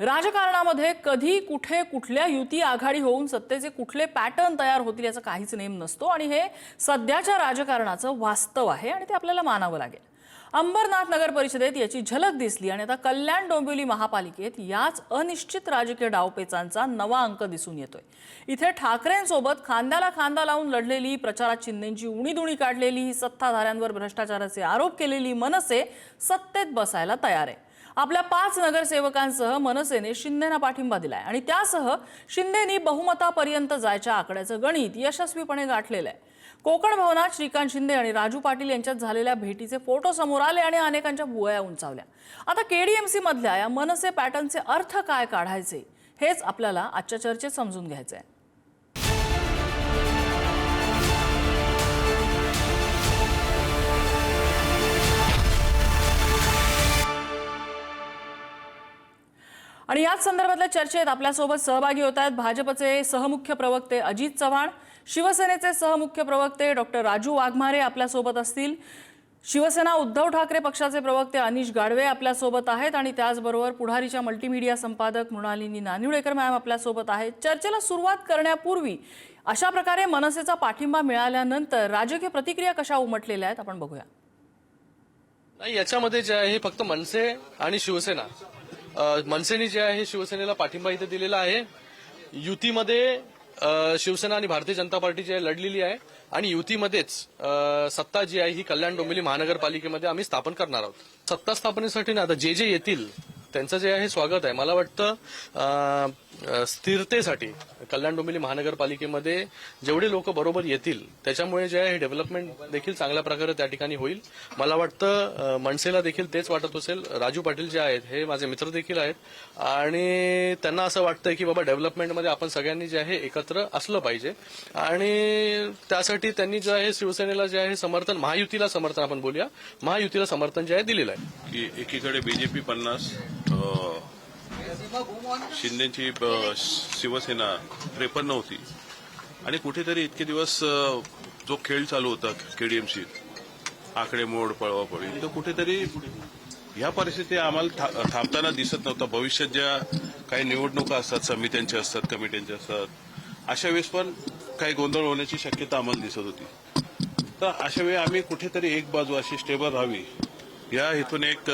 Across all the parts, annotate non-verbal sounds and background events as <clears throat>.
राजकारणामध्ये कधी कुठे कुठल्या युती आघाडी होऊन सत्तेचे कुठले पॅटर्न तयार होतील याचा काहीच नेम नसतो. आणि हे सध्याच्या राजकारणाचं वास्तव आहे आणि ते आपल्याला मानावं लागेल. अंबरनाथ नगर परिषदेत याची झलक दिसली आणि आता कल्याण डोंबिवली महापालिकेत याच अनिश्चित राजकीय डावपेचांचा नवा अंक दिसून येतोय. इथे ठाकरेंसोबत खांद्याला खांदा लावून लढलेली प्रचारात चिन्हेंची उणीदुणी काढलेली ही सत्ताधाऱ्यांवर भ्रष्टाचाराचे आरोप केलेली मनसे सत्तेत बसायला तयार आहे. आपल्या पाच नगरसेवकांसह मनसेने शिंदेना पाठिंबा दिलाय आणि त्यासह शिंदेनी बहुमतापर्यंत जायच्या आकड्याचं गणित यशस्वीपणे गाठलेलं आहे कोकण भवनात श्रीकांत शिंदे आणि राजू पाटील यांच्यात झालेल्या भेटीचे फोटो समोर आले आणि अनेकांच्या भुवया उंचावल्या. आता केडीएमसी मधल्या या मनसे पॅटर्नचे अर्थ काय काढायचे हेच आपल्याला आजच्या चर्चेत समजून घ्यायचं आहे आणि याच संदर्भातल्या चर्चेत आपल्यासोबत सहभागी होत आहेत भाजपचे सहमुख्य प्रवक्ते अजित चव्हाण शिवसेनेचे सहमुख्य प्रवक्ते डॉक्टर राजू वाघमारे आपल्यासोबत असतील. शिवसेना उद्धव ठाकरे पक्षाचे प्रवक्ते अनिश गाडवे आपल्यासोबत आहेत आणि त्याचबरोबर पुढारीच्या मल्टीमीडिया संपादक मृणालिनी नानिवडेकर मॅम आपल्यासोबत आहेत. चर्चेला सुरुवात करण्यापूर्वी अशा प्रकारे मनसेचा पाठिंबा मिळाल्यानंतर राजकीय प्रतिक्रिया कशा उमटलेल्या आहेत आपण बघूया. नाही याच्यामध्ये जे आहे हे फक्त मनसे आणि शिवसेना. मनसेने जे आहे शिवसेनेला पाठिंबा इथे दिलेला आहे. युतीमध्ये शिवसेना आणि भारतीय जनता पार्टी जी आहे लढलेली आहे. आणि युतीमध्येच सत्ता जी आहे ही कल्याण डोंबिवली महानगरपालिकेमध्ये आम्ही स्थापन करणार आहोत. सत्ता स्थापनेसाठी ना आता जे जे येतील त्यांचं जे आहे स्वागत आहे. मला वाटतं स्थिरतेसाठी कल्याण डोंबिवली महानगरपालिकेमध्ये जेवढे लोक बरोबर येतील त्याच्यामुळे जे आहे हे डेव्हलपमेंट देखील चांगल्या प्रकारे त्या ठिकाणी होईल. मला वाटतं मनसेला देखील तेच वाटत असेल. राजू पाटील जे आहेत हे माझे मित्र देखील आहेत. आणि त्यांना असं वाटतंय की बाबा डेव्हलपमेंटमध्ये आपण सगळ्यांनी जे आहे एकत्र असलं पाहिजे. आणि त्यासाठी त्यांनी जे आहे शिवसेनेला जे आहे समर्थन महायुतीला समर्थन आपण बोलूया. महायुतीला समर्थन जे आहे दिलेलं आहे. की एकीकडे बीजेपी पन्नास शिंदेची शिवसेना त्रेपन्न होती. आणि कुठेतरी इतके दिवस जो खेळ चालू होता केडीएमसी आकडेमोड पळवापळी तो कुठेतरी ह्या परिस्थिती आम्हाला थांबताना दिसत नव्हता. भविष्यात ज्या काही निवडणुका असतात समित्यांच्या असतात कमिट्यांच्या असतात अशा वेळेस पण काही गोंधळ होण्याची शक्यता आम्हाला दिसत होती. तर अशा वेळी आम्ही कुठेतरी एक बाजू अशी स्टेबल राहावी या हेतून एक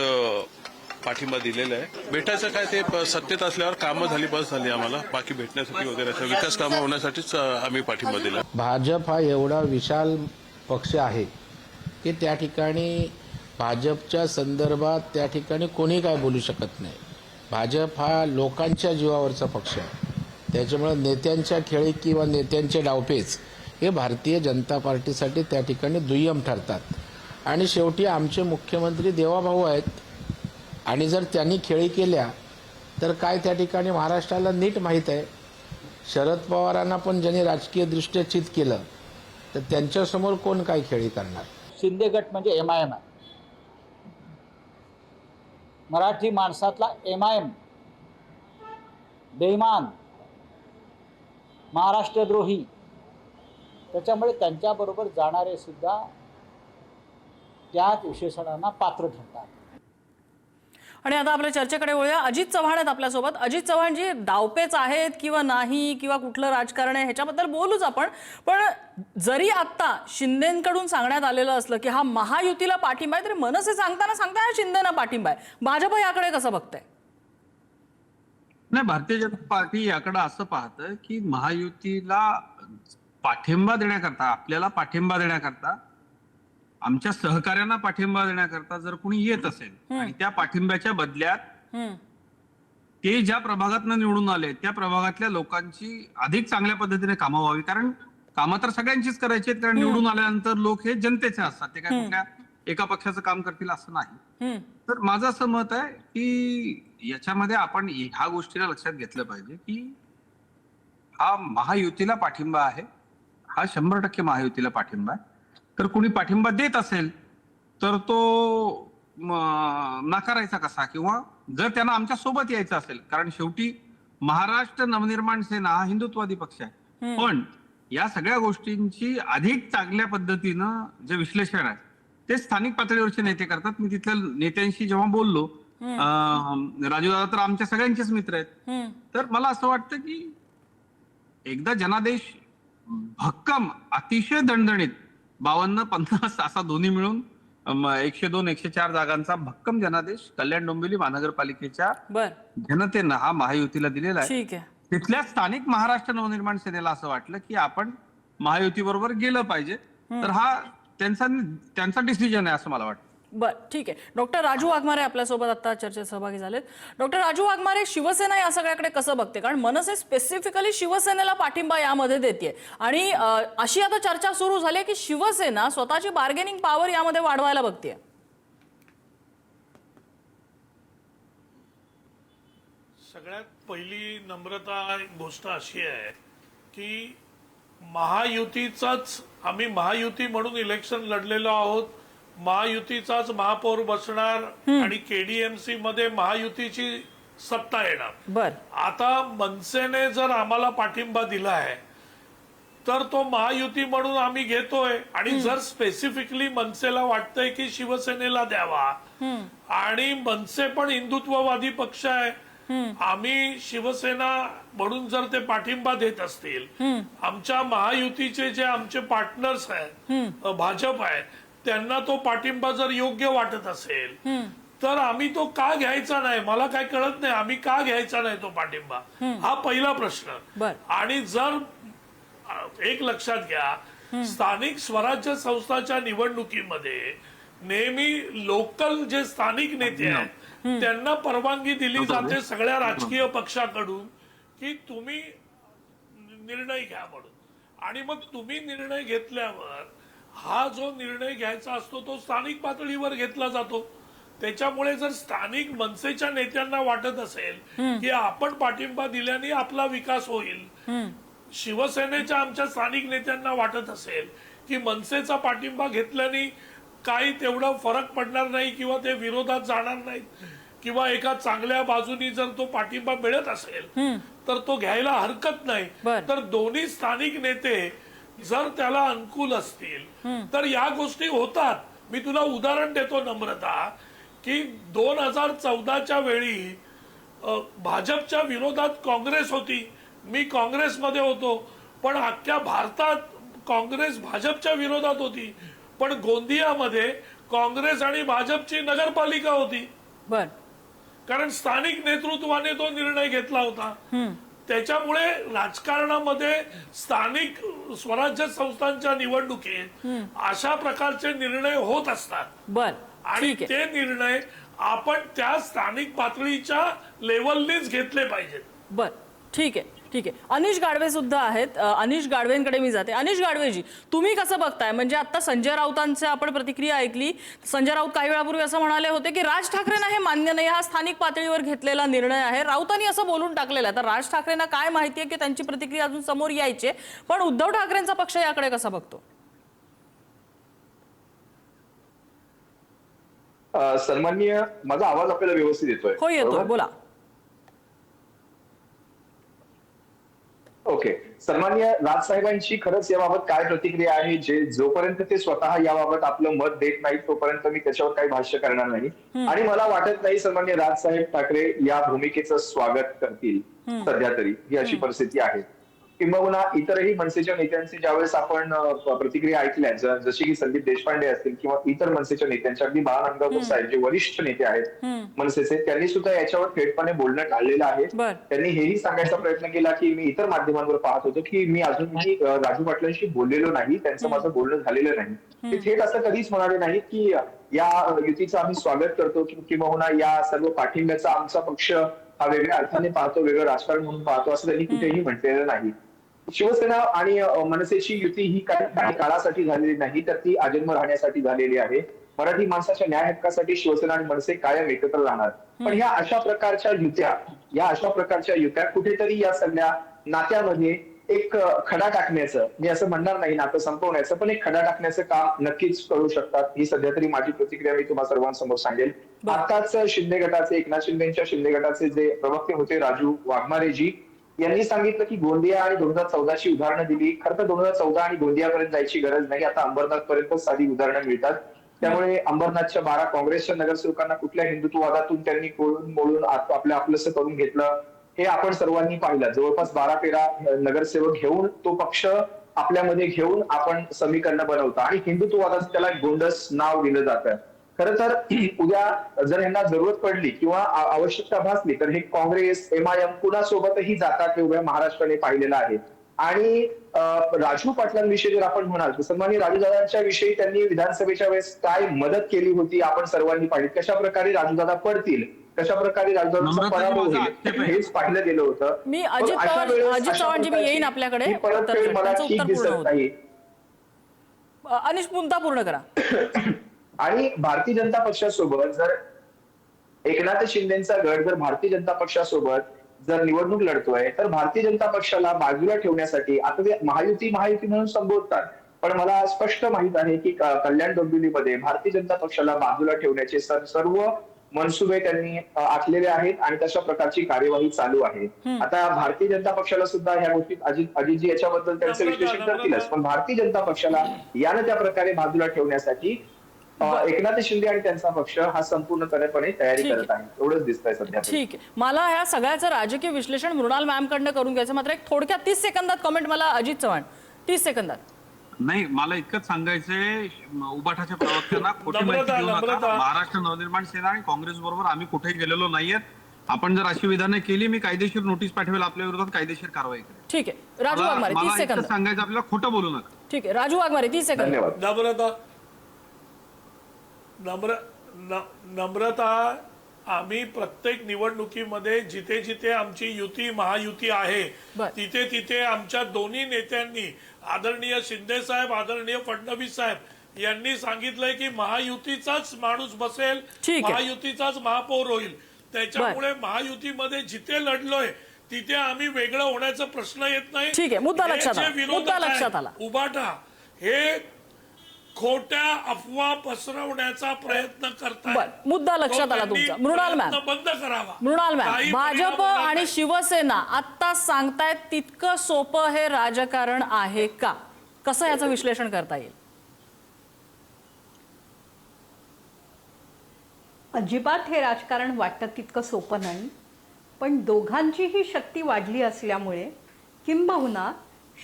पाठिंबा दिलेला आहे. भेटायचं काय ते प- सत्तेत असल्यावर कामं झाली बस झाली आम्हाला. बाकी भेटण्यासाठी वगैरे विकास कामं होण्यासाठीच आम्ही पाठिंबा दिला. भाजप हा एवढा विशाल पक्ष आहे की त्या ठिकाणी भाजपच्या संदर्भात त्या ठिकाणी कोणी काय बोलू शकत नाही. भाजप हा लोकांच्या जीवावरचा पक्ष आहे. त्याच्यामुळे नेत्यांच्या खेळी किंवा नेत्यांचे डावपेच हे भारतीय जनता पार्टीसाठी त्या ठिकाणी दुय्यम ठरतात. आणि शेवटी आमचे मुख्यमंत्री देवाभाऊ आहेत. आणि जर त्यांनी खेळी केल्या तर काय त्या ठिकाणी महाराष्ट्राला नीट माहीत आहे? शरद पवारांना पण ज्यांनी राजकीय चित केलं तर त्यांच्यासमोर कोण काय खेळी करणार? शिंदे गट म्हणजे एम आय एम आहे मराठी माणसातला एम आय एम बेईमान. महाराष्ट्रद्रोही. त्याच्यामुळे त्यांच्याबरोबर जाणारे सुद्धा त्याच विशेषणांना पात्र ठरतात. आणि आता आपल्या चर्चेकडे वळूया. अजित चव्हाण आहेत आपल्यासोबत. अजित चव्हाण जी डावपेच आहेत किंवा नाही किंवा कुठलं राजकारण आहे ह्याच्याबद्दल बोलूच आपण. पण जरी आत्ता शिंदेकडून सांगण्यात आलेलं असलं की हा महायुतीला पाठिंबा आहे तरी मनसे सांगताना सांगताना शिंदेना पाठिंबा आहे. भाजप याकडे कसं बघतंय? नाही भारतीय जनता पार्टी याकडे असं पाहतं की महायुतीला पाठिंबा देण्याकरता आपल्याला पाठिंबा देण्याकरता आमच्या सहकार्यांना पाठिंबा देण्याकरता जर कोणी येत असेल आणि त्या पाठिंब्याच्या बदल्यात. ते ज्या प्रभागातनं निवडून आले त्या प्रभागातल्या लोकांची अधिक चांगल्या पद्धतीने कामं व्हावी. कारण कामं तर सगळ्यांचीच करायची आहेत. कारण निवडून आल्यानंतर लोक हे जनतेचे असतात. ते काय कुठल्या एका पक्षाचं काम करतील असं नाही. तर माझं असं मत आहे की याच्यामध्ये आपण ह्या गोष्टीला लक्षात घेतलं पाहिजे की हा महायुतीला पाठिंबा आहे. हा शंभर टक्के महायुतीला पाठिंबा आहे. तर कुणी पाठिंबा देत असेल तर तो नाकारायचा कसा? किंवा जर त्यांना आमच्यासोबत यायचं असेल कारण शेवटी महाराष्ट्र नवनिर्माण सेना हा हिंदुत्वादी पक्ष आहे. पण या सगळ्या गोष्टींची अधिक चांगल्या पद्धतीनं जे विश्लेषण आहे ते स्थानिक पातळीवरचे नेते करतात. मी तिथल्या नेत्यांशी जेव्हा बोललो अं, राजू दादा तर आमच्या सगळ्यांचेच मित्र आहेत. तर मला असं वाटतं की एकदा जनादेश भक्कम अतिशय दणदणीत बावन्न पन्नास असा दोन्ही मिळून एकशे दोन एकशे चार जागांचा भक्कम जनादेश कल्याण डोंबिवली महानगरपालिकेच्या जनतेनं हा महायुतीला दिलेला आहे. तिथल्या स्थानिक महाराष्ट्र नवनिर्माण सेनेला असं वाटलं की आपण महायुती बरोबर गेलं पाहिजे. तर हा त्यांचा त्यांचा डिसिजन आहे असं मला वाटतं. बर ठीक आहे. डॉक्टर राजू वाघमारे आपल्यासोबत आता चर्चेत सहभागी झालेत. डॉक्टर राजू वाघमारे शिवसेना या सगळ्याकडे कसं बघते? कारण मनसे स्पेसिफिकली शिवसेनेला पाठिंबा यामध्ये देते आणि अशी आता चर्चा सुरू झाली आहे की शिवसेना स्वतःची बार्गेनिंग पॉवर यामध्ये वाढवायला बघते सगळ्यात पहिली नम्रता एक गोष्ट अशी आहे की महायुतीचाच आम्ही महायुती म्हणून इलेक्शन लढलेलो आहोत. महायुतीचाच महापौर बसणार आणि केडीएमसी मध्ये महायुतीची सत्ता येणार. बर. आता मनसेने जर आम्हाला पाठिंबा दिला आहे तर तो महायुती म्हणून आम्ही घेतोय. आणि जर स्पेसिफिकली मनसेला वाटतंय की शिवसेनेला द्यावा आणि मनसे पण हिंदुत्ववादी पक्ष आहे आम्ही शिवसेना म्हणून जर ते पाठिंबा देत असतील आमच्या महायुतीचे जे आमचे पार्टनर्स आहेत भाजप आहे त्यांना तो पाठिंबा जर योग्य वाटत असेल तर आम्ही तो का घ्यायचा नाही? मला काय कळत नाही आम्ही का घ्यायचा नाही तो पाठिंबा? हा पहिला प्रश्न. आणि जर एक लक्षात घ्या स्थानिक स्वराज्य संस्थाच्या निवडणुकीमध्ये नेहमी लोकल जे स्थानिक नेते आहेत त्यांना परवानगी दिली जाते सगळ्या राजकीय पक्षाकडून की तुम्ही निर्णय घ्या म्हणून. आणि मग तुम्ही निर्णय घेतल्यावर हा जो निर्णय घ्यायचा असतो तो स्थानिक पातळीवर घेतला जातो. त्याच्यामुळे जर स्थानिक मनसेच्या नेत्यांना वाटत असेल की आपण पाठिंबा दिल्याने आपला विकास होईल शिवसेनेच्या आमच्या स्थानिक नेत्यांना वाटत असेल की मनसेचा पाठिंबा घेतल्याने काही तेवढा फरक पडणार नाही किंवा ते विरोधात जाणार नाहीत किंवा एका चांगल्या बाजूनी जर तो पाठिंबा मिळत असेल तर तो घ्यायला हरकत नाही. तर दोन्ही स्थानिक नेते जर त्याला अनुकूल असतील तर या गोष्टी होतात. मी तुला उदाहरण देतो नम्रता की दोन हजार चौदाच्या वेळी भाजपच्या विरोधात काँग्रेस होती. मी काँग्रेसमध्ये होतो पण अख्ख्या भारतात काँग्रेस भाजपच्या विरोधात होती. पण गोंदियामध्ये काँग्रेस आणि भाजपची नगरपालिका होती. बर. कारण स्थानिक नेतृत्वाने तो निर्णय घेतला होता. त्याच्यामुळे राजकारणामध्ये स्थानिक स्वराज्य संस्थांच्या निवडणुकीत अशा प्रकारचे निर्णय होत असतात. बर आणि ते निर्णय आपण त्या स्थानिक पातळीच्या लेवलनेच घेतले पाहिजेत. बर ठीक आहे. ठीक आहे. अनिश गाडवे सुद्धा आहेत. अनिश गाडवेंकडे मी जाते. अनिश गाडवेजी तुम्ही कसं बघताय? म्हणजे आता संजय राऊतांची आपण प्रतिक्रिया ऐकली. संजय राऊत काही वेळापूर्वी असं म्हणाले होते की राज ठाकरेंना हे मान्य नाही. हा स्थानिक पातळीवर घेतलेला निर्णय आहे. राऊतांनी असं बोलून टाकलेलं आहे. तर राज ठाकरेंना काय माहिती आहे की त्यांची प्रतिक्रिया अजून समोर यायची. पण उद्धव ठाकरेंचा पक्ष याकडे कसा बघतो? सन्माननीय माझा आवाज आपल्याला व्यवस्थित येतोय. हो येतोय? बोला. ओके. सन्माननीय राजसाहेबांची खरंच याबाबत काय प्रतिक्रिया आहे? जे जोपर्यंत ते स्वतः याबाबत आपलं मत देत नाहीत तोपर्यंत मी त्याच्यावर काही भाष्य करणार नाही. आणि मला वाटत नाही सन्माननीय राजसाहेब ठाकरे या भूमिकेचं स्वागत करतील सध्या तरी ही अशी परिस्थिती आहे. किंबहुना इतरही मनसेच्या नेत्यांचे ज्यावेळेस आपण प्रतिक्रिया ऐकल्या ज- जशी की संदीप देशपांडे असतील किंवा इतर मनसेच्या नेत्यांच्या अगदी बाळानंद साहेब जे वरिष्ठ नेते आहेत मनसेचे त्यांनी सुद्धा याच्यावर थेटपणे बोलणं टाळलेलं आहे. त्यांनी हेही सांगायचा प्रयत्न केला की मी इतर माध्यमांवर पाहत होतो की मी अजूनही राजू पाटलांशी बोललेलो नाही त्यांचं माझं बोलणं झालेलं नाही. ते थेट असं कधीच म्हणाले नाही की या युतीचं आम्ही स्वागत करतो कि- किंबहुना या सर्व पाठिंब्याचा आमचा पक्ष हा वेगळ्या अर्थाने पाहतो वेगळं राजकारण म्हणून पाहतो असं त्यांनी कुठेही म्हटलेलं नाही. शिवसेना आणि मनसेची युती ही काही काळासाठी झालेली नाही तर ती आजन्म राहण्यासाठी झालेली आहे. मराठी माणसाच्या न्याय हक्कासाठी शिवसेना आणि मनसे कायम एकत्र राहणार. पण ह्या अशा प्रकारच्या युत्या या अशा प्रकारच्या युत्या कुठेतरी या सगळ्या नात्यामध्ये एक खडा टाकण्याचं. मी असं म्हणणार नाही नातं संपवण्याचं पण एक खडा टाकण्याचं काम नक्कीच करू शकतात. ही सध्या तरी माझी प्रतिक्रिया मी तुम्हा सर्वांसमोर सांगेल. आताच शिंदे गटाचे एकनाथ शिंदेच्या शिंदे गटाचे जे प्रवक्ते होते राजू वाघमारेजी यांनी सांगितलं की गोंदिया आणि दोन हजार चौदाची उदाहरणं दिली. खरं तर दोन हजार चौदा आणि गोंदियापर्यंत जायची गरज नाही. आता अंबरनाथ पर्यंत साधी उदाहरणं मिळतात. त्यामुळे अंबरनाथच्या बारा काँग्रेसच्या नगरसेवकांना कुठल्या हिंदुत्ववादातून त्यांनी कोळून आत- आपलं आपलंसं करून घेतलं हे आपण सर्वांनी पाहिलं. जवळपास बारा तेरा नगरसेवक घेऊन तो पक्ष आपल्यामध्ये घेऊन आपण समीकरण बनवतो. आणि हिंदुत्ववादाचं त्याला गोंडस नाव दिलं जातं. खरं तर <clears throat> उद्या जर यांना जरूरत पडली किंवा आवश्यकता भासली तर हे काँग्रेस एम आय एम कुणासोबतही जातात हे उभ्या महाराष्ट्राने पाहिलेलं आहे. आणि राजू पाटलांविषयी जर आपण म्हणाल तर राजूदादांच्या विषयी त्यांनी विधानसभेच्या वेळेस काय मदत केली होती आपण सर्वांनी पाहिली. कशा प्रकारे राजूदादा पडतील? कशा प्रकारे पराभव होईल. हेच पाहिलं गेलं होतं. मी अजित पवार अजित चव्हाणजी मी येईन आपल्याकडे. ही अनिश मुद्दा पूर्ण करा. <coughs> आणि भारतीय जनता पक्षासोबत जर एकनाथ शिंदेचा गट जर भारतीय जनता पक्षासोबत जर निवडणूक लढतोय तर भारतीय जनता पक्षाला बाजूला ठेवण्यासाठी आता ते महायुती महायुती म्हणून संबोधतात. पण मला स्पष्ट माहीत आहे की कल्याण डोंबिवलीमध्ये भारतीय जनता पक्षाला बाजूला ठेवण्याचे सर- सर्व मनसुबे त्यांनी आखलेले आहेत आणि तशा प्रकारची कार्यवाही चालू आहे. आता भारतीय जनता पक्षाला सुद्धा ह्या गोष्टीत अजित अजितजी याच्याबद्दल त्यांचं विश्लेषण करतीलच. पण भारतीय जनता पक्षाला यानं त्या प्रकारे बाजूला ठेवण्यासाठी एकनाथ शिंदे आणि त्यांचा पक्ष हा संपूर्णपणे तयारी आहे. करत आहे. एवढंच दिसतंय सध्या. तरी. ठीक आहे. मला ह्या सगळ्याचं राजकीय विश्लेषण मृणाल मॅम कडनं करून घ्यायचं. मात्र एक थोडक्यात तीस सेकंदात कमेंट मला अजित चव्हाण. तीस सेकंदात. नाही मला इतकंच सांगायचंय उबाठाच्या प्रवक्त्यांना <laughs> खोटी माहिती देऊ नका. महाराष्ट्र नवनिर्माण सेना आणि काँग्रेस बरोबर आम्ही कुठेही गेलेलो नाहीयेत. आपण जर अशी विधानं केली मी कायदेशीर नोटीस पाठवेल आपल्या विरोधात कायदेशीर कारवाई करेल. ठीक आहे. राजू मला वाघमारे तीस सेकंद. सांगायचं आपल्याला खोटं बोलू नका. ठीक आहे. राजू वाघमारे तीस सेकंद. धन्यवाद. नम्रता. नम्रता आम्ही प्रत्येक निवडणुकीमध्ये जिथे जिथे आमची युती महायुती आहे. तिथे तिथे आमच्या दोन्ही नेत्यांनी आदरणीय शिंदे साहेब आदरणीय फडणवीस साहेब यांनी सांगितलंय की महायुतीचाच माणूस बसेल. महायुतीचाच महापौर होईल. त्याच्यामुळे महायुतीमध्ये जिथे लढलोय तिथे आम्ही वेगळं होण्याचा प्रश्न येत नाही. ठीक आहे, मुद्दा हे खोट्या अफवा पसरवण्याचा प्रयत्न करतायत. बर मुद्दा लक्षात आला तुमचा. मृणाल मॅम. बंद करावा. मृणाल मॅम भाजप आणि. शिवसेना आत्ता सांगतायत तितकं सोपं हे राजकारण आहे का? कसं याचं विश्लेषण करता येईल? अजिबात हे राजकारण वाटतं तितकं सोपं नाही. पण दोघांचीही शक्ती वाढली असल्यामुळे किंबहुना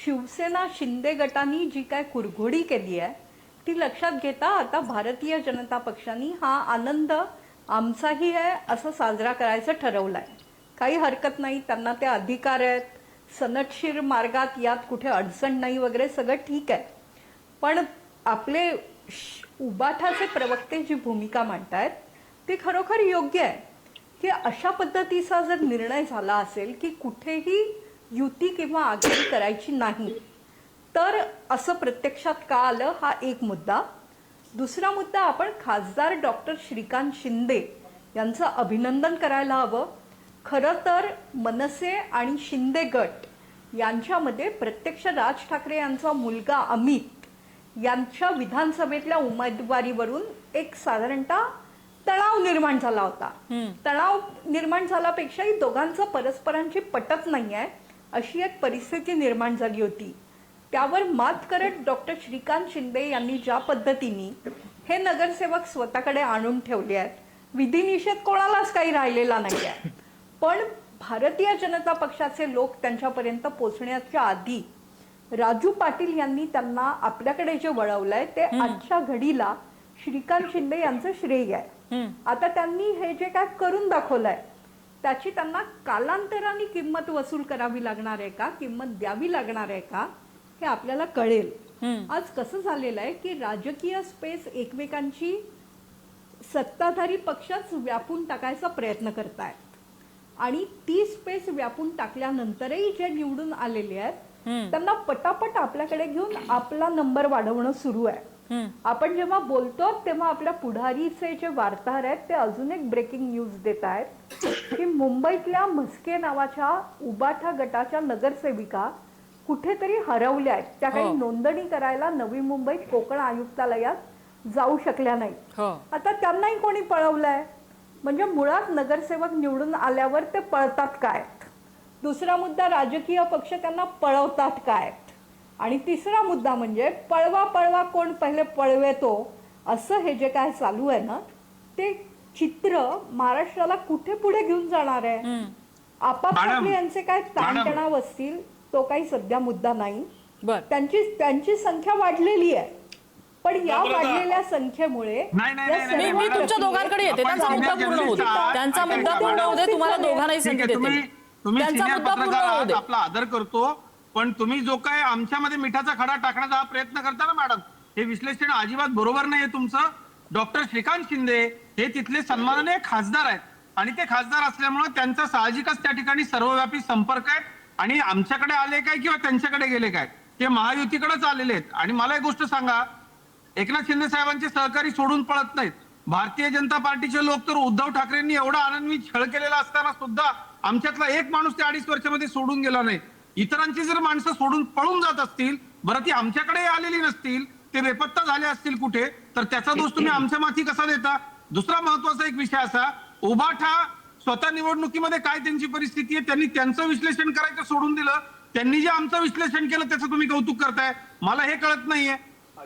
शिवसेना शिंदे गटांनी जी काय कुरघोडी केली आहे ती लक्षात घेता आता भारतीय जनता पक्षाने हा आनंद आमचाही आहे असं साजरा करायचं ठरवलं आहे काही हरकत नाही त्यांना ते अधिकार आहेत. सनदशीर मार्गात यात कुठे अडचण नाही वगैरे सगळं ठीक आहे. पण आपले उबाठाचे प्रवक्ते जी भूमिका मांडतायत ती खरोखर योग्य आहे. की अशा पद्धतीचा जर निर्णय झाला असेल की कुठेही युती किंवा आघाडी करायची नाही तर असं प्रत्यक्षात का आलं हा एक मुद्दा. दुसरा मुद्दा आपण खासदार डॉक्टर श्रीकांत शिंदे यांचं अभिनंदन करायला हवं. खरं तर मनसे आणि शिंदे गट यांच्यामध्ये प्रत्यक्ष राज ठाकरे यांचा मुलगा अमित यांच्या विधानसभेतल्या उमेदवारीवरून एक साधारणतः तणाव निर्माण झाला होता. तणाव निर्माण झाल्यापेक्षाही दोघांचं परस्परांची पटत नाही आहे अशी एक परिस्थिती निर्माण झाली होती. त्यावर मात करत डॉक्टर श्रीकांत शिंदे यांनी ज्या पद्धतीने हे नगरसेवक स्वतःकडे आणून ठेवले आहेत विधिनिषेध कोणालाच काही राहिलेला नाही आहे. पण भारतीय जनता पक्षाचे लोक त्यांच्यापर्यंत पोचण्याच्या आधी राजू पाटील यांनी त्यांना आपल्याकडे जे वळवलंय ते आजच्या घडीला श्रीकांत शिंदे यांचं श्रेय आहे. आता त्यांनी हे जे काय करून दाखवलंय त्याची त्यांना कालांतराने किंमत वसूल करावी लागणार आहे का? किंमत द्यावी लागणार आहे का? हे आपल्याला कळेल. आज कसं झालेलं आहे की राजकीय स्पेस एकमेकांची सत्ताधारी पक्षच व्यापून टाकायचा प्रयत्न करतायत. आणि ती स्पेस व्यापून टाकल्यानंतरही जे निवडून आलेले आहेत त्यांना पटापट आपल्याकडे घेऊन आपला नंबर वाढवणं सुरू आहे. आपण जेव्हा बोलतो तेव्हा आपल्या पुढारीचे जे वार्ताहर आहेत ते अजून एक ब्रेकिंग न्यूज देत आहेत. की मुंबईतल्या म्हस्के नावाच्या उबाठा गटाच्या नगरसेविका कुठेतरी हरवल्या आहेत त्या काही हो. नोंदणी करायला नवी मुंबईत कोकण आयुक्तालयात जाऊ शकल्या नाहीत. हो. आता त्यांनाही कोणी पळवलंय? म्हणजे मुळात नगरसेवक निवडून आल्यावर ते पळतात काय? दुसरा मुद्दा राजकीय पक्ष त्यांना पळवतात काय? आणि तिसरा मुद्दा म्हणजे पळवा पळवा कोण पहिले पळवेतो? असं हे जे काय चालू आहे ना ते चित्र महाराष्ट्राला कुठे पुढे घेऊन जाणार आहे? मॅडम, यांचे काय ताणतणाव असतील? तो काही सध्या मुद्दा नाही. बर. त्यांची त्यांची संख्या वाढलेली आहे. पण या. वाढलेल्या संख्येमुळे नाही, नाही, नाही, नाही, मी तुमच्या दोघांकडे येते. आपण त्यांचा मुद्दा पूर्ण होऊ दे. त्यांचा मुद्दा पूर्ण होऊ दे. मॅडम. तुम्हाला दोघांनाही ठीक संधी आहे तुम्ही देते. तुम्ही त्यांचा सिनियर मुद्दा पूर्ण पत्रकार होऊ आहात दे. आपला आदर करतो. पण तुम्ही जो काय आमच्यामध्ये मिठाचा खडा टाकण्याचा हा प्रयत्न करता ना मॅडम हे विश्लेषण अजिबात बरोबर नाहीये तुमचं. डॉक्टर श्रीकांत शिंदे हे तिथले सन्माननीय खासदार आहेत. आणि ते खासदार असल्यामुळे त्यांचा साहजिकच त्या ठिकाणी सर्वव्यापी संपर्क आहे. आणि आमच्याकडे आले काय किंवा त्यांच्याकडे गेले काय? ते महायुतीकडेच आलेले आहेत. आणि मला एक गोष्ट सांगा एकनाथ शिंदे साहेबांचे सहकारी सोडून पळत नाहीत. भारतीय जनता पार्टीचे लोक तर उद्धव ठाकरेंनी एवढा आनंदी छळ केलेला असताना सुद्धा आमच्यातला एक माणूस त्या अडीच वर्षामध्ये सोडून गेला नाही. इतरांची जर माणसं सोडून पळून जात असतील बरं ती आमच्याकडे आलेली नसतील ते बेपत्ता झाले असतील कुठे तर त्याचा दोष तुम्ही आमच्या माथी कसा देता? दुसरा महत्त्वाचा एक विषय असा उभाठा स्वतः निवडणुकीमध्ये काय त्यांची परिस्थिती आहे त्यांनी त्यांचं विश्लेषण करायचं सोडून दिलं. त्यांनी जे आमचं विश्लेषण केलं त्याचं तुम्ही कौतुक करताय. मला हे कळत नाहीये.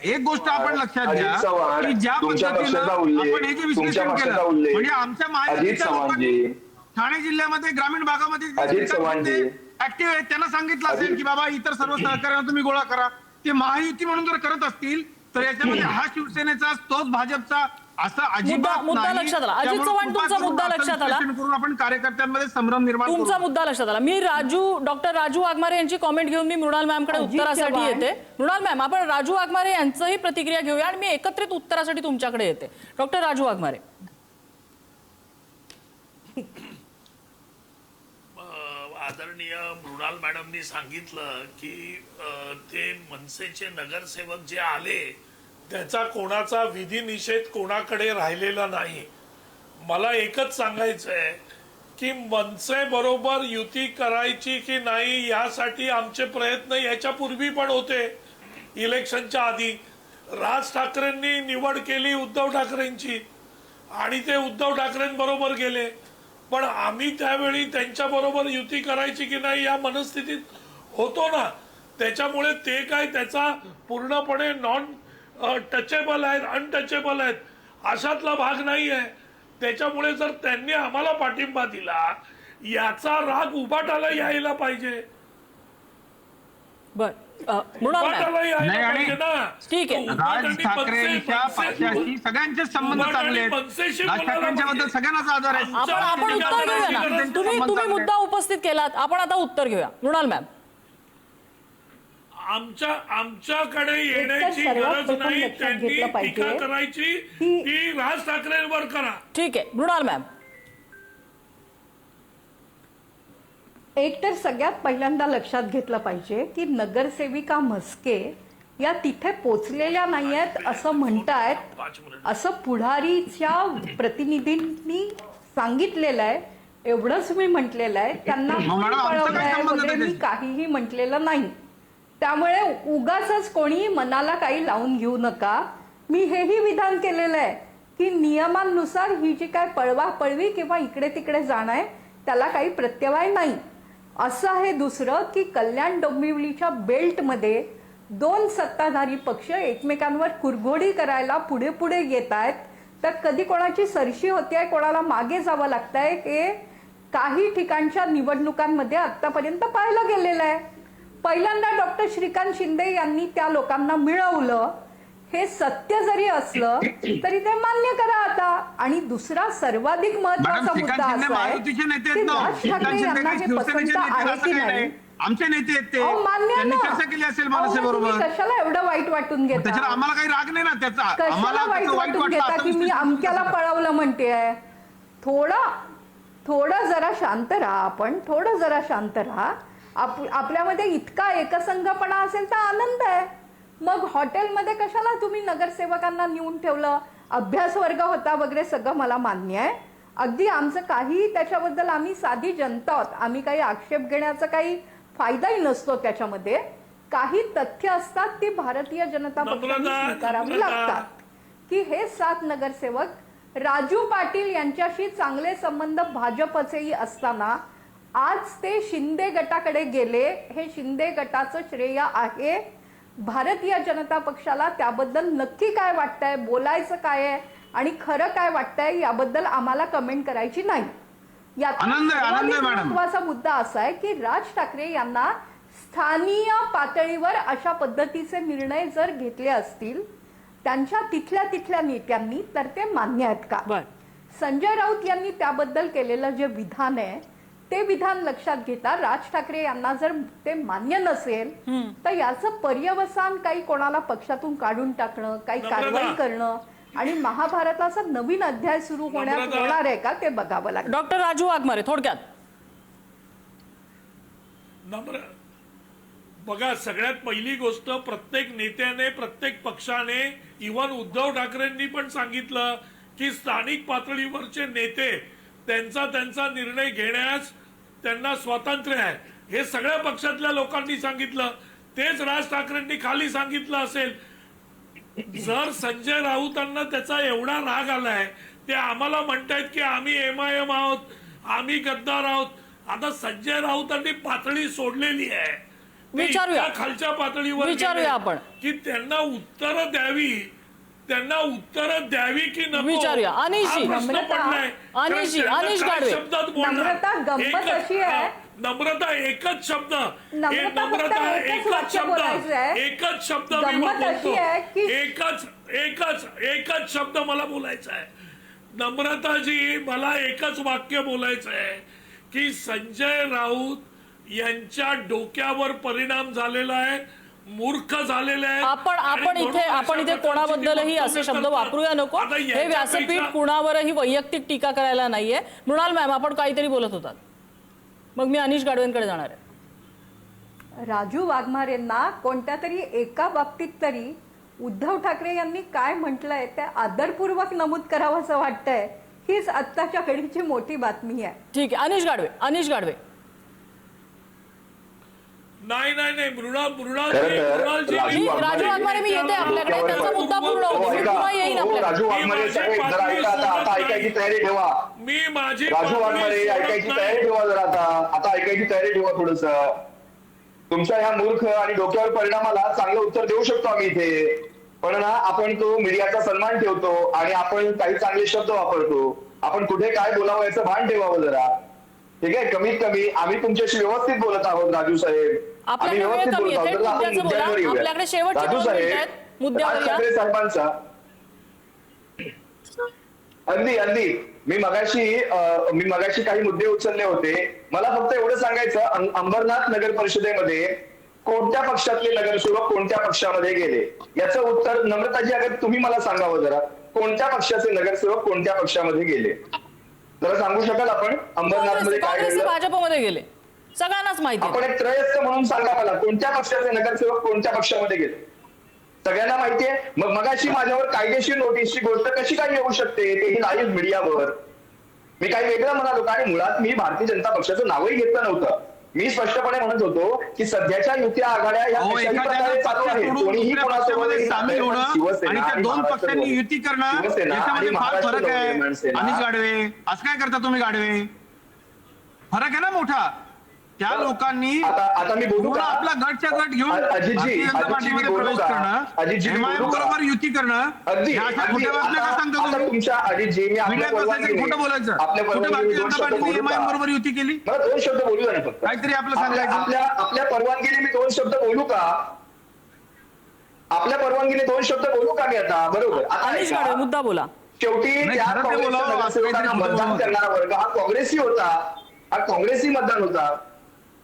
एक गोष्ट आपण लक्षात घ्या की ज्या पद्धतीनं आपण हे जे विश्लेषण केलं म्हणजे आमच्या महायुतीच्या. लोकांनी ठाणे जिल्ह्यामध्ये ग्रामीण भागामध्ये. ऍक्टिव्ह आहेत. त्यांना सांगितलं असेल की बाबा इतर सर्व <clears throat> सहकार्यांना तुम्ही गोळा करा. ते महायुती म्हणून जर करत असतील तर याच्यामध्ये <clears throat> हा शिवसेनेचा तोच भाजपचा असं अजिबात मुद्दा नाही. लक्षात आला. अजित चव्हाण तुमचा मुद्दा लक्षात आला. आपण कार्यकर्त्यांमध्ये संभ्रम निर्माण तुमचा मुद्दा लक्षात आला मी राजू डॉक्टर राजू वाघमारे यांची कॉमेंट घेऊन मी मृणाल मॅमकडे उत्तरासाठी. येते मृणाल मॅम आपण राजू वाघमारे यांचंही प्रतिक्रिया घेऊया आणि मी एकत्रित उत्तरासाठी तुमच्याकडे येते डॉक्टर राजू वाघमारे आदरणीय मृणाल मॅडमनी सांगितलं की ते मनसेचे नगरसेवक जे आले त्याचा कोणाचा विधी निषेध कोणाकडे राहिलेला नाही. मला एकच सांगायचं आहे की मनसे बरोबर युती करायची की नाही यासाठी आमचे प्रयत्न याच्यापूर्वी पण होते. इलेक्शनच्या आधी राज ठाकरेंनी निवड केली उद्धव ठाकरेंची आणि ते उद्धव ठाकरेंबरोबर गेले. पण आम्ही त्यावेळी त्यांच्या बरोबर युती करायची की नाही या मनस्थितीत होतो ना. त्याच्यामुळे ते काय त्याचा पूर्णपणे नॉन टचेबल आहेत अनटचेबल आहेत. अशातला भाग नाही आहे त्याच्यामुळे जर त्यांनी आम्हाला पाठिंबा दिला याचा राग उभाटाला यायला पाहिजे. बर सगळ्यांचे संबंध चांगले आपण आपण उत्तर घेऊया तुम्ही मुद्दा उपस्थित केलात. आपण आता उत्तर घेऊया. मृणाल मॅम. आमच्या आमच्याकडे येण्याची गरज नाही. लक्षात त्यांनी घेतलं पाहिजे टीका करायची. की- ती राज ठाकरेंवर करा. ठीक आहे मृणाल मॅम. एक तर सगळ्यात पहिल्यांदा लक्षात घेतलं पाहिजे की नगरसेविका म्हस्के या तिथे पोचलेल्या नाही आहेत असं म्हणतायत. असं पुढारीच्या प्रतिनिधींनी सांगितलेलं आहे. एवढंच मी म्हटलेलं आहे. त्यांना वगैरे मी? काहीही म्हटलेलं नाही. त्यामुळे उगाच कोणी मनाला काही लावून घेऊ नका. मी हेही विधान केलेलं आहे की नियमांनुसार ही जी काय पळवा पळवी किंवा इकडे तिकडे जाणं आहे त्याला काही प्रत्यवाय नाही. असं आहे दुसरं की कल्याण डोंबिवलीच्या बेल्टमध्ये दोन सत्ताधारी पक्ष एकमेकांवर कुरघोडी करायला पुढे पुढे येत आहेत तर कधी कोणाची सरशी होते आहे कोणाला मागे जावं लागतंय हे काही ठिकाणच्या निवडणुकांमध्ये आतापर्यंत पाहायला गेलेलं आहे. पहिल्यांदा डॉक्टर श्रीकांत शिंदे यांनी त्या लोकांना मिळवलं. हे सत्य जरी असलं तरी ते मान्य करा आता. आणि दुसरा सर्वाधिक महत्त्वाचा मुद्दा असा आहे की राज ठाकरे यांना पसंत आहे की नाही? आमचे नेते ते. त्यांनी. चर्चा केली असेल बरोबर कशाला एवढं वाईट वाटून घेता? आम्हाला काही राग नाही ना त्याचा? कशाला वाईट वाटून घेता की मी अमक्याला पळवलं म्हणते थोडं थोडं जरा शांत राहा आपण. थोडं जरा शांत राहा. आप आपल्यामध्ये इतका एकसंघपणा असेल तर आनंद आहे. मग हॉटेलमध्ये कशाला तुम्ही नगरसेवकांना नेऊन ठेवलं? अभ्यास वर्ग होता वगैरे सगळं मला मान्य आहे. अगदी आमचं काही त्याच्याबद्दल आम्ही साधी जनता आहोत. आम्ही काही आक्षेप घेण्याचा काही फायदाही नसतो त्याच्यामध्ये. काही तथ्य असतात ती भारतीय जनता पक्षाने स्वीकारावी. लागतात. की हे सात नगरसेवक राजू पाटील यांच्याशी चांगले संबंध भाजपचेही असताना आज ते शिंदे गटाकडे गेले. हे शिंदे गटाचं श्रेय आहे. भारतीय जनता पक्षाला त्याबद्दल नक्की काय वाटतंय बोलायचं काय आहे आणि खरं काय वाटतंय याबद्दल आम्हाला कमेंट करायची नाही. महत्त्वाचा मुद्दा असा आहे की राज ठाकरे यांना स्थानीय पातळीवर अशा पद्धतीचे निर्णय जर घेतले असतील त्यांच्या तिथल्या तिथल्या नेत्यांनी तर ते मान्य आहेत का? बर. संजय राऊत यांनी त्याबद्दल केलेलं जे विधान आहे ते विधान लक्षात घेता राज ठाकरे यांना जर ते मान्य नसेल तर याचं पर्यवसान काही कोणाला पक्षातून काढून टाकणं काही. कारवाई करणं आणि महाभारताचा नवीन अध्याय सुरू होण्यात. होणार आहे का ते बघावं लागेल डॉक्टर राजू वाघमारे थोडक्यात नम्र बघा सगळ्यात पहिली गोष्ट प्रत्येक नेत्याने प्रत्येक पक्षाने इव्हन उद्धव ठाकरेंनी पण सांगितलं की स्थानिक पातळीवरचे नेते त्यांचा त्यांचा निर्णय घेण्यास त्यांना स्वातंत्र्य आहे. हे सगळ्या पक्षातल्या लोकांनी सांगितलं. तेच राज ठाकरेंनी खाली सांगितलं असेल. जर संजय राऊतांना त्याचा एवढा राग आलाय ते आम्हाला म्हणतायत की आम्ही एम आय एम आहोत आम्ही गद्दार आहोत. आता संजय राऊतांनी पातळी सोडलेली आहे. विचारूया. खालच्या पातळीवर विचारूया आपण. की त्यांना उत्तरं द्यावी. त्यांना उत्तरं द्यावी की नको विचारूया. अनिशजी. प्रश्न नम्रता. पडलाय कारण अनिशजी, त्यांना अनिश काय गाडवे. शब्दात बोलणार? नम्रता, गंमत एकच- अशी आहे- हा, नम्रता एकच शब्द हे नम्रता फक्त नम्रता एकच एकच वाक्य शब्द आहे. एकच शब्द मी गंमत अशी बोलतो की- एकच एकच एकच शब्द मला बोलायचा आहे नम्रताजी मला एकच वाक्य बोलायचं आहे की संजय राऊत यांच्या डोक्यावर परिणाम झालेला आहे मूर्ख झालेले आपण आपण इथे आपण इथे कोणाबद्दलही असे शब्द. वापरूया नको. हे व्यासपीठ कुणावरही वैयक्तिक टीका करायला नाहीये. मृणाल मॅम आपण काहीतरी बोलत होतात. मग मी अनिश गाडवेंकडे जाणार आहे. राजू वाघमारेंना कोणत्या तरी एका बाबतीत तरी उद्धव ठाकरे यांनी काय म्हटलंय ते आदरपूर्वक नमूद करावं असं वाटतंय हीच आत्ताच्या घडीची मोठी बातमी आहे. ठीक आहे. अनिश गाडवे अनिश गाडवे. नाही नाही नाही. मृणाल मृणाल मृणालजी राजू मी- वाघमारे- मी येते आपल्याकडे. त्यांचा मुद्दा पूर्ण हो, होतो मी. पुन्हा येईन हो, आपल्याकडे. राजू वाघमारे साहेब जरा ऐका आता. आता ऐकायची तयारी ठेवा. मी माझी राजू वाघमारे ऐकायची. तयारी ठेवा जरा आता. आता ऐकायची तयारी ठेवा थोडस. तुमच्या ह्या मूर्ख आणि डोक्यावर परिणामाला चांगलं उत्तर देऊ शकतो आम्ही इथे. पण ना आपण तो मीडियाचा सन्मान ठेवतो आणि आपण काही चांगले शब्द वापरतो. आपण कुठे काय बोलावं याचं भान ठेवावं जरा. ठीक आहे कमीत कमी आम्ही तुमच्याशी व्यवस्थित बोलत आहोत राजू साहेब. आम्ही व्यवस्थित बोलत आहे. आहोत. आपल्याकडे शेवटचे राजू साहेब राज. ठाकरे साहेबांचा. अगदी अगदी. मी मगाशी मी मगाशी काही मुद्दे उचलले होते. मला फक्त एवढं सांगायचं अंबरनाथ नगर परिषदेमध्ये कोणत्या पक्षातले नगरसेवक कोणत्या पक्षामध्ये गेले? याचं उत्तर नम्रताजी अगर तुम्ही मला सांगावं जरा. कोणत्या पक्षाचे नगरसेवक कोणत्या पक्षामध्ये गेले? जरा सांगू शकाल आपण? अंबरनाथमध्ये काँग्रेस काय घडलं? भाजपमध्ये गेले. सगळ्यांनाच माहिती आहे. आपण एक त्रयस्थ म्हणून सांगा मला कोणत्या पक्षाचे नगरसेवक कोणत्या पक्षामध्ये गेले? सगळ्यांना माहितीये मग मगाशी माझ्यावर कायदेशीर नोटीसची गोष्ट कशी काय येऊ शकते? तेही लाईव्ह मीडियावर मी काही वेगळं म्हणालो आणि मुळात मी भारतीय जनता पक्षाचं नावही घेतलं नव्हतं. मी स्पष्टपणे म्हणत होतो की सध्याच्या युत्या आघाड्या या सोडून कोणीही येत सामील होणं आणि त्या दोन पक्षांनी युती करणं याच्यामध्ये फार फरक आहे. अनिश गाडवे असं काय करता तुम्ही गाडवे फरक आहे ना मोठा. त्या लोकांनी आता आता मी बोलू का? आपला गटच्या गट घेऊन अजितजी, भारतीय जनता अजितजी, पार्टीमध्ये बोलू प्रवेश का? करणं? अजितजी, मी एमआयएम बोलू का? बरोबर युती करणं? अगदी ह्या अशा अगदी. खोट्या बातम्या का आता सांगता आता तुम्ही? तुमच्या अजितजी मी आपल्या परवानगीने खोटं बोलायचं. आपल्या कुठे परवानगीने भारतीय दोन जनता शब्द पार्टीने बोलू एमआयएम का? बरोबर युती केली? मला दोन शब्द बोलू द्या ना फक्त. काहीतरी आपलं आपल्या सांगायचं. आपल्या आपल्या परवानगीने मी दोन शब्द बोलू का? आपल्या परवानगीने दोन शब्द बोलू का मी आता? बरोबर. आता अनिश ऐका. गाडवे मुद्दा बोला. शेवटी नाही, त्या खरं ते काँग्रेसच्या बोलावं, नगरसेवकांना काहीतरी खोटं मतदान. करणारा वर्ग हा काँग्रेसी होता. हा काँग्रेसी मतदान होता.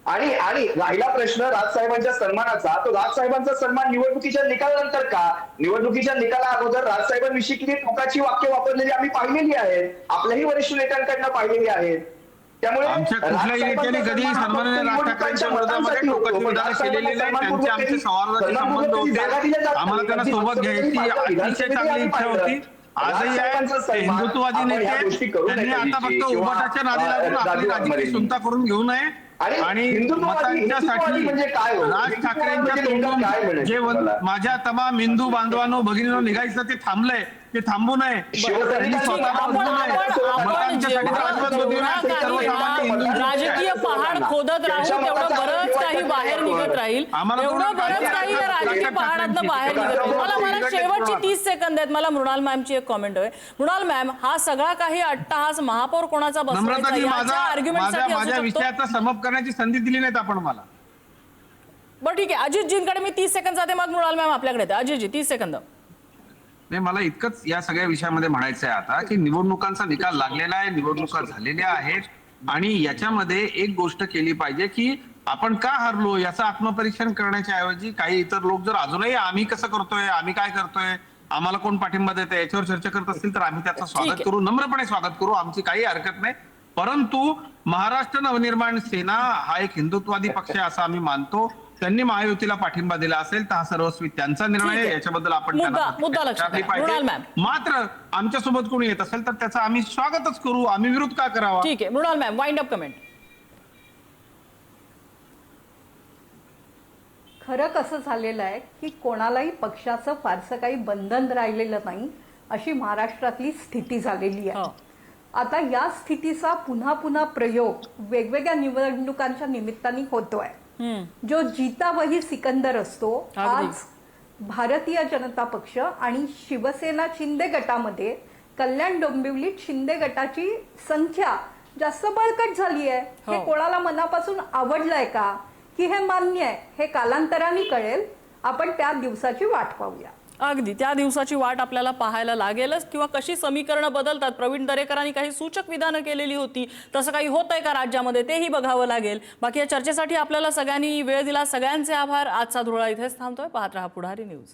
आणि आणि राहिला प्रश्न राजसाहेबांच्या सन्मानाचा. तो राजसाहेबांचा सन्मान निवडणुकीच्या निकालानंतर का? निवडणुकीच्या निकाला अगोदर राजसाहेबांविषयी किती टोकाची वाक्य वापरलेली आम्ही पाहिलेली आहेत. आपल्याही वरिष्ठ नेत्यांकडनं पाहिलेली आहेत. त्यामुळे कधी आजही हिंदुत्ववादी नेते त्यांनी आता फक्त. उभाटाच्या नादी लागून आपली राजू राजकीय. सुनता करून घेऊ नये. आणि मतांच्यासाठी म्हणजे काय हो? राज ठाकरेंच्या म्हणजे तोंडून जे? माझ्या तमाम हिंदू बांधवांनो भगिनीनो निघायचं ते थांबलंय ते थांबू नये. आपण नये. जेवढं जेवढा काही राजकीय पहाड खोदत राहू तेवढं बरंच काही बाहेर निघत राहील. आम्हाला एवढं बरंच काही या राजकीय पहाडातनं आहे. बाहेर निघत राहील. मला मला शेवटची तीस सेकंद आहेत. मला मृणाल मॅमची एक कॉमेंट आहे मृणाल मॅम हा सगळा काही अट्टहास महापौर कोणाचा बसवायचा नम्रताजी याच्या माझा माझ्या आर्ग्युमेंटसाठी माझ्या असू शकतो. विषयाचा समप करण्याची संधी दिली नाहीत आपण मला. बरं ठीक आहे. अजितजींकडे मी तीस सेकंद जाते. मग मृणाल मॅम आपल्याकडे येते अजितजी तीस सेकंद. नाही मला इतकंच या सगळ्या विषयामध्ये म्हणायचं आहे आता की निवडणुकांचा निकाल लागलेला आहे निवडणुका झालेल्या आहेत आणि याच्यामध्ये एक गोष्ट केली पाहिजे की आपण का हरलो याचं आत्मपरीक्षण करण्याच्या ऐवजी काही इतर लोक जर अजूनही आम्ही कसं करतोय आम्ही काय करतोय आम्हाला कोण पाठिंबा देतं याच्यावर चर्चा करत असतील तर आम्ही त्याचं स्वागत. करू नम्रपणे स्वागत करू आमची काही हरकत नाही परंतु महाराष्ट्र नवनिर्माण सेना हा एक हिंदुत्वादी पक्ष आहे असं आम्ही मानतो त्यांनी महायुतीला पाठिंबा दिला असेल तर हा सर्वस्वी त्यांचा निर्णय. याच्याबद्दल आपण. मात्र आमच्यासोबत कोणी येत असेल तर त्याचं आम्ही स्वागतच करू. आम्ही विरोध का करावा? ठीक आहे. Mrinal ma'am wind up comment खरं कसं झालेलं आहे की कोणालाही पक्षाचं फारसं काही बंधन राहिलेलं नाही अशी महाराष्ट्रातली स्थिती झालेली आहे. हो. आता या स्थितीचा पुन्हा पुन्हा प्रयोग वेगवेगळ्या निवडणुकांच्या निमित्ताने होतोय. जो जीता वही सिकंदर असतो. आज भारतीय जनता पक्ष आणि शिवसेना शिंदे गटामध्ये कल्याण डोंबिवलीत शिंदे गटाची संख्या जास्त बळकट झाली आहे. हे. हो. कोणाला मनापासून आवडलंय का? की हे मान्य आहे हे कालांतराने कळेल. आपण त्या दिवसाची वाट पाहूया. अगदी. त्या दिवसाची वाट आपल्याला पाहायला लागेलच. किंवा कशी समीकरणं बदलतात? प्रवीण दरेकरांनी काही सूचक विधानं केलेली होती. तसं काही होत आहे का राज्यामध्ये? तेही बघावं लागेल. बाकी या चर्चेसाठी आपल्याला सगळ्यांनी वेळ दिला. सगळ्यांचे आभार. आजचा धुळा इथेच थांबतोय. पाहत राहा पुढारी न्यूज.